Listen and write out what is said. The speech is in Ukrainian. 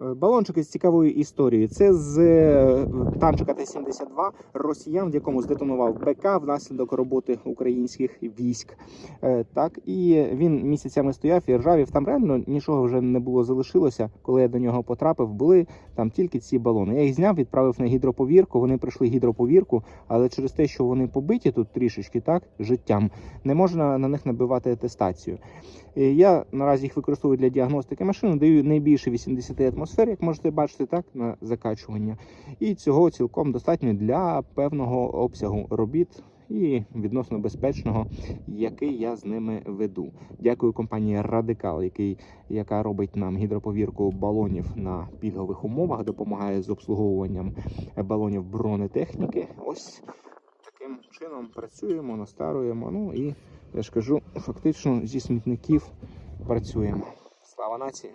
Балончики з цікавою історією. Це з е, танчика Т-72 росіян, в якому здетонував БК внаслідок роботи українських військ. Е, Так, і він місяцями стояв і ржавів. Там реально нічого вже не було залишилося. Коли я до нього потрапив, були там тільки ці балони. Я їх зняв, відправив на гідроповірку. Вони пройшли гідроповірку, але через те, що вони побиті тут трішечки, так життям, не можна на них набивати атестацію. Е, Я наразі їх використовую для діагностики машини, даю не більше 80 атмосфер, як можете бачити, так на закачування. І цього цілком достатньо для певного обсягу робіт і відносно безпечного, який я з ними веду. Дякую компанії Радикал, який, яка робить нам гідроповірку балонів на пільгових умовах, допомагає з обслуговуванням балонів бронетехніки. Ось таким чином працюємо, настаруємо. Ну і я ж кажу, фактично зі смітників працюємо. Слава нації!